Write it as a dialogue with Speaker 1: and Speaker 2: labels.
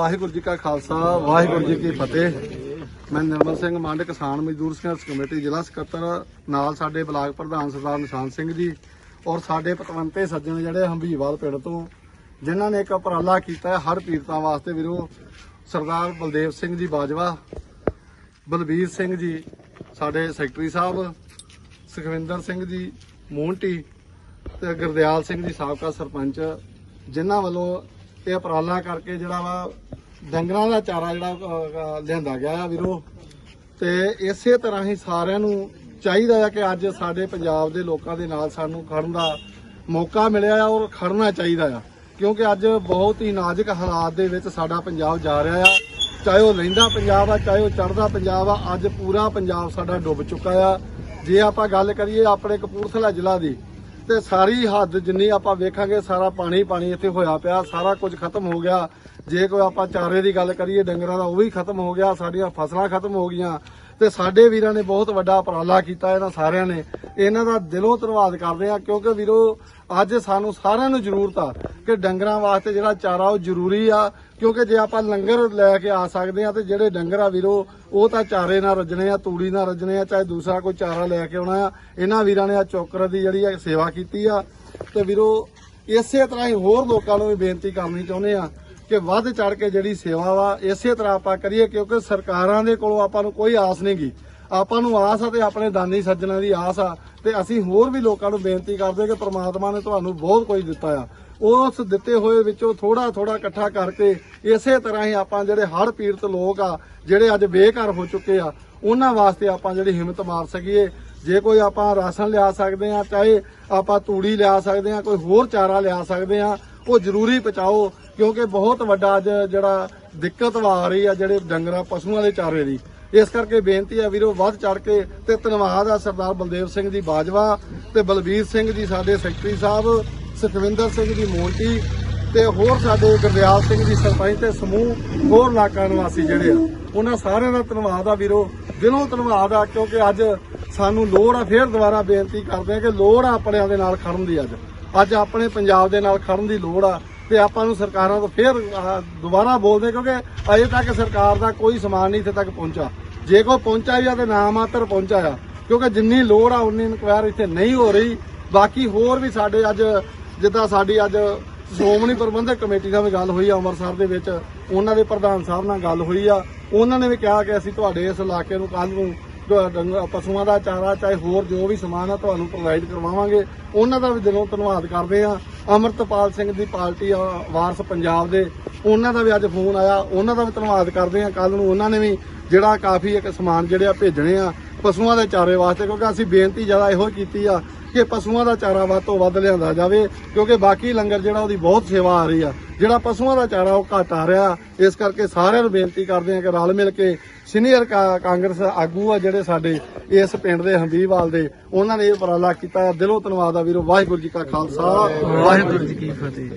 Speaker 1: ਵਾਹਿਗੁਰੂ ਜੀ ਕਾ ਖਾਲਸਾ, ਵਾਹਿਗੁਰੂ ਜੀ ਕੀ ਫਤਿਹ। ਮੈਂ ਨਿਰਮਲ ਸਿੰਘ ਮੰਡ, ਕਿਸਾਨ ਮਜ਼ਦੂਰ ਸੰਘਰਸ਼ ਕਮੇਟੀ, ਜ਼ਿਲ੍ਹਾ ਸਕੱਤਰ, ਨਾਲ ਸਾਡੇ ਬਲਾਕ ਪ੍ਰਧਾਨ ਸਰਦਾਰ ਨਿਸ਼ਾਨ ਸਿੰਘ ਜੀ ਔਰ ਸਾਡੇ ਪਤਵੰਤੇ ਸੱਜਣ ਜਿਹੜੇ ਹੰਬੀਵਾਲ ਪਿੰਡ ਤੋਂ, ਜਿਨ੍ਹਾਂ ਨੇ ਇੱਕ ਉਪਰਾਲਾ ਕੀਤਾ ਹਰ ਪੀੜਤਾਂ ਵਾਸਤੇ ਵੀਰੋ, ਸਰਦਾਰ ਬਲਦੇਵ ਸਿੰਘ ਜੀ ਬਾਜਵਾ, ਬਲਬੀਰ ਸਿੰਘ ਜੀ, ਸਾਡੇ ਸੈਕਟਰੀ ਸਾਹਿਬ, ਸੁਖਵਿੰਦਰ ਸਿੰਘ ਜੀ ਮੋਹਨਟੀ ਤੇ ਗੁਰਦਿਆਲ ਸਿੰਘ ਜੀ ਸਾਬਕਾ ਸਰਪੰਚ, ਜਿਨ੍ਹਾਂ ਵੱਲੋਂ ਇਹ ਉਪਰਾਲਾ ਕਰਕੇ ਜਿਹੜਾ ਵਾ ਡੰਗਰਾਂ ਦਾ ਚਾਰਾ ਜਿਹੜਾ ਲਿਆਂਦਾ ਗਿਆ ਆ ਵੀਰੋ। ਤੇ ਇਸੇ ਤਰ੍ਹਾਂ ਹੀ ਸਾਰਿਆਂ ਨੂੰ ਚਾਹੀਦਾ ਆ ਕਿ ਅੱਜ ਸਾਡੇ ਪੰਜਾਬ ਦੇ ਲੋਕਾਂ ਦੇ ਨਾਲ ਸਾਨੂੰ ਖੜਨ ਦਾ ਮੌਕਾ ਮਿਲਿਆ ਆ ਔਰ ਖੜਨਾ ਚਾਹੀਦਾ ਆ। ਕਿਉਂਕਿ ਅੱਜ ਬਹੁਤ ਹੀ ਨਾਜ਼ੁਕ ਹਾਲਾਤ ਦੇ ਵਿੱਚ ਸਾਡਾ ਪੰਜਾਬ ਜਾ ਰਿਹਾ ਆ। ਚਾਹੇ ਉਹ ਲਹਿੰਦਾ ਪੰਜਾਬ ਆ, ਚਾਹੇ ਉਹ ਚੜ੍ਹਦਾ ਪੰਜਾਬ ਆ, ਅੱਜ ਪੂਰਾ ਪੰਜਾਬ ਸਾਡਾ ਡੁੱਬ ਚੁੱਕਾ ਆ। ਜੇ ਆਪਾਂ ਗੱਲ ਕਰੀਏ ਆਪਣੇ ਕਪੂਰਥਲਾ ਜ਼ਿਲ੍ਹਾ ਦੀ ਤੇ ਸਾਰੀ ਹੱਦ ਜਿੰਨੀ ਆਪਾਂ ਵੇਖਾਂਗੇ, ਸਾਰਾ ਪਾਣੀ ਪਾਣੀ ਇੱਥੇ ਹੋਇਆ ਪਿਆ, ਸਾਰਾ ਕੁਝ ਖਤਮ ਹੋ ਗਿਆ। ਜੇ ਕੋਈ ਆਪਾਂ ਚਾਰੇ ਦੀ ਗੱਲ ਕਰੀਏ, ਡੰਗਰਾਂ ਦਾ ਉਹ ਵੀ ਖਤਮ ਹੋ ਗਿਆ, ਸਾਡੀਆਂ ਫਸਲਾਂ ਖਤਮ ਹੋ ਗਈਆਂ। ਤੇ ਸਾਡੇ ਵੀਰਾਂ ਨੇ ਬਹੁਤ ਵੱਡਾ ਉਪਰਾਲਾ ਕੀਤਾ, ਇਹਨਾਂ ਸਾਰਿਆਂ ਨੇ। ਇਹਨਾਂ ਦਾ ਦਿਲੋਂ ਧੰਨਵਾਦ ਕਰਦੇ ਆ ਕਿਉਂਕਿ ਵੀਰੋ, ਅੱਜ ਸਾਨੂੰ ਸਾਰਿਆਂ ਨੂੰ ਜ਼ਰੂਰਤ ਆ ਕਿ ਡੰਗਰਾਂ ਵਾਸਤੇ ਜਿਹੜਾ ਚਾਰਾ ਉਹ ਜ਼ਰੂਰੀ ਆ, ਕਿਉਂਕਿ ਜੇ ਆਪਾਂ ਲੰਗਰ ਲੈ ਕੇ ਆ ਸਕਦੇ ਆ ਤੇ ਜਿਹੜੇ ਡੰਗਰ ਆ ਵੀਰੋ, ਉਹ ਤਾਂ ਚਾਰੇ ਨਾਲ ਰੱਜਣੇ ਆ, ਤੂੜੀ ਨਾਲ ਰੱਜਣੇ ਆ, ਚਾਹੇ ਦੂਸਰਾ ਕੋਈ ਚਾਰਾ ਲੈ ਕੇ ਆਉਣਾ ਆ। ਇਹਨਾਂ ਵੀਰਾਂ ਨੇ ਆ ਚੋਕਰ ਦੀ ਜਿਹੜੀ ਆ ਸੇਵਾ ਕੀਤੀ ਆ। ਤੇ ਵੀਰੋ, ਇਸੇ ਤਰ੍ਹਾਂ ਹੀ ਹੋਰ ਲੋਕਾਂ ਨੂੰ ਵੀ ਬੇਨਤੀ ਕਰਨੀ ਚਾਹੁੰਦੇ ਆ ਕਿ ਵੱਧ ਚੜ ਕੇ ਜਿਹੜੀ ਸੇਵਾ ਵਾ, ਇਸੇ ਤਰ੍ਹਾਂ ਆਪਾਂ ਕਰੀਏ, ਕਿਉਂਕਿ ਸਰਕਾਰਾਂ ਦੇ ਕੋਲੋਂ ਆਪਾਂ ਨੂੰ ਕੋਈ ਆਸ ਨਹੀਂਗੀ ਆਪਾਂ ਨੂੰ ਆਸ ਆ ਤੇ ਆਪਣੇ ਦਾਨੀ ਸੱਜਣਾ ਦੀ ਆਸ ਆ, ਤੇ ਅਸੀਂ ਹੋਰ ਵੀ ਲੋਕਾਂ ਨੂੰ ਬੇਨਤੀ ਕਰਦੇ ਕਿ ਪ੍ਰਮਾਤਮਾ ਨੇ ਤੁਹਾਨੂੰ ਬਹੁਤ ਕੁਝ ਦਿੱਤਾ ਆ। ਉਸ ਦਿੱਤੇ ਹੋਏ ਵਿੱਚੋਂ ਥੋੜਾ ਥੋੜਾ ਇਕੱਠਾ ਕਰਕੇ ਇਸੇ ਤਰ੍ਹਾਂ ਹੀ ਆਪਾਂ ਜਿਹੜੇ ਹੜ੍ਹ ਪੀੜਤ ਲੋਕ ਆ, ਜਿਹੜੇ ਅੱਜ ਬੇਘਰ ਹੋ ਚੁੱਕੇ ਆ, ਉਹਨਾਂ ਵਾਸਤੇ ਆਪਾਂ ਜਿਹੜੀ ਹਿੰਮਤ ਮਾਰ ਸਕੀਏ। ਜੇ ਕੋਈ ਆਪਾਂ ਰਾਸ਼ਨ ਲਿਆ ਸਕਦੇ ਆ, ਚਾਹੇ ਆਪਾਂ ਤੂੜੀ ਲਿਆ ਸਕਦੇ ਆ, ਕੋਈ ਹੋਰ ਚਾਰਾ ਲਿਆ ਸਕਦੇ ਆ ਉਹ ਜ਼ਰੂਰੀ ਪਹੁੰਚਾਓ ਕਿਉਂਕਿ ਬਹੁਤ ਵੱਡਾ ਅੱਜ ਜਿਹੜਾ ਦਿੱਕਤ ਆ ਰਹੀ ਆ ਜਿਹੜੇ ਡੰਗਰਾਂ, ਪਸ਼ੂਆਂ ਦੇ ਚਾਰੇ ਦੀ। ਇਸ ਕਰਕੇ ਬੇਨਤੀ ਆ ਵੀਰੋ, ਵੱਧ ਚੜ ਕੇ ਤੇ ਧੰਨਵਾਦ ਆ ਸਰਦਾਰ ਬਲਦੇਵ ਸਿੰਘ ਜੀ ਬਾਜਵਾ ਤੇ ਬਲਬੀਰ ਸਿੰਘ ਜੀ ਸਾਡੇ ਸੈਕਟਰੀ ਸਾਹਿਬ, ਸੁਖਵਿੰਦਰ ਸਿੰਘ ਜੀ ਮੋਂਟੀ ਤੇ ਹੋਰ ਸਾਡੇ ਗੁਰਦਿਆਲ ਸਿੰਘ ਜੀ ਸਰਪੰਚ ਤੇ ਸਮੂਹ, ਹੋਰ ਇਲਾਕਾ ਨਿਵਾਸੀ ਜਿਹੜੇ ਆ। ਉਹਨਾਂ ਸਾਰਿਆਂ ਦਾ ਧੰਨਵਾਦ ਆ ਵੀਰੋ। ਦਿਲੋਂ ਧੰਨਵਾਦ ਆ ਕਿਉਂਕਿ ਅੱਜ ਸਾਨੂੰ ਲੋੜ ਆ, ਫੇਰ ਦੁਬਾਰਾ ਬੇਨਤੀ ਕਰਦੇ ਆ ਕਿ ਲੋੜ ਆ ਆਪਣਿਆਂ ਦੇ ਨਾਲ ਖੜਨ ਦੀ ਅੱਜ। ਅੱਜ ਆਪਣੇ ਪੰਜਾਬ ਦੇ ਨਾਲ ਖੜਨ ਦੀ ਲੋੜ ਆ ਤੇ ਆਪਾਂ ਨੂੰ ਸਰਕਾਰਾਂ ਤੋਂ ਫੇਰ ਦੁਬਾਰਾ ਬੋਲਦੇ ਕਿਉਂਕਿ ਅਜੇ ਤੱਕ ਸਰਕਾਰ ਦਾ ਕੋਈ ਸਮਾਨ ਨਹੀਂ ਇੱਥੇ ਤੱਕ ਪਹੁੰਚਾ ਜੇ ਕੋਈ ਪਹੁੰਚਾ ਵੀ ਆ ਤੇ ਨਾ ਮਾਤਰ ਪਹੁੰਚਾ ਆ, ਕਿਉਂਕਿ ਜਿੰਨੀ ਲੋੜ ਆ ਉਨੀ ਇਨਕੁਆਇਰ ਇੱਥੇ ਨਹੀਂ ਹੋ ਰਹੀ। ਬਾਕੀ ਹੋਰ ਵੀ ਸਾਡੇ ਅੱਜ, ਜਿੱਦਾਂ ਸਾਡੀ ਅੱਜ ਸ਼੍ਰੋਮਣੀ ਪ੍ਰਬੰਧਕ ਕਮੇਟੀ ਨਾਲ ਵੀ ਗੱਲ ਹੋਈ ਆ, ਅੰਮ੍ਰਿਤਸਰ ਦੇ ਵਿੱਚ, ਉਹਨਾਂ ਦੇ ਪ੍ਰਧਾਨ ਸਾਹਿਬ ਨਾਲ ਗੱਲ ਹੋਈ ਆ। ਉਹਨਾਂ ਨੇ ਵੀ ਕਿਹਾ ਕਿ ਅਸੀਂ ਤੁਹਾਡੇ ਇਸ ਇਲਾਕੇ ਨੂੰ ਕੱਲ ਨੂੰ ਡੰਗ- ਪਸ਼ੂਆਂ ਦਾ ਚਾਰਾ ਚਾਹੇ ਹੋਰ ਜੋ ਵੀ ਸਮਾਨ ਆ ਤੁਹਾਨੂੰ ਪ੍ਰੋਵਾਈਡ ਕਰਵਾਵਾਂਗੇ। ਉਹਨਾਂ ਦਾ ਵੀ ਦਿਲੋਂ ਧੰਨਵਾਦ ਕਰਦੇ ਆ ਅਮਰਤਪਾਲ ਸਿੰਘ ਦੀ ਪਾਰਟੀ ਆ, ਵਾਰਸ ਪੰਜਾਬ ਦੇ ਉਹਨਾਂ ਦਾ ਵੀ ਅੱਜ ਫੋਨ ਆਇਆ। ਉਹਨਾਂ ਦਾ ਵੀ ਧੰਨਵਾਦ ਕਰਦੇ ਆ ਕੱਲ ਨੂੰ ਉਹਨਾਂ ਨੇ ਵੀ ਜਿਹੜਾ ਕਾਫੀ ਇੱਕ ਸਮਾਨ ਜਿਹੜੇ ਆ ਭੇਜਣੇ ਆ ਪਸ਼ੂਆਂ ਦੇ ਚਾਰੇ ਵਾਸਤੇ ਕਿਉਂਕਿ ਅਸੀਂ ਬੇਨਤੀ ਜ਼ਿਆਦਾ ਇਹੋ ਕੀਤੀ ਆ ਕਿ ਪਸ਼ੂਆਂ ਦਾ ਚਾਰਾ ਵੱਧ ਤੋਂ ਵੱਧ ਲਿਆਂਦਾ ਜਾਵੇ, ਕਿਉਂਕਿ ਬਾਕੀ ਲੰਗਰ ਜਿਹੜਾ ਉਹਦੀ ਬਹੁਤ ਸੇਵਾ ਆ ਰਹੀ ਆ। ਜਿਹੜਾ ਪਸ਼ੂਆਂ ਦਾ ਚਾਰਾ ਉਹ ਘਟ ਆ ਰਿਹਾ, ਇਸ ਕਰਕੇ ਸਾਰਿਆਂ ਨੂੰ ਬੇਨਤੀ ਕਰਦੇ ਆ ਕਿ ਰਲ ਮਿਲ ਕੇ ਸੀਨੀਅਰ ਕਾ- ਕਾਂਗਰਸ ਆਗੂ ਆ ਜਿਹੜੇ ਸਾਡੇ ਇਸ ਪਿੰਡ ਦੇ ਹੰਬੀਵਾਲ ਦੇ, ਉਹਨਾਂ ਨੇ ਇਹ ਉਪਰਾਲਾ ਕੀਤਾ। ਦਿਲੋਂ ਧੰਨਵਾਦ ਆ ਵੀਰੋ, ਵਾਹਿਗੁਰੂ ਜੀ ਕਾ ਖਾਲਸਾ, ਵਾਹਿਗੁਰੂ ਜੀ ਕੀ ਫਤਿਹ।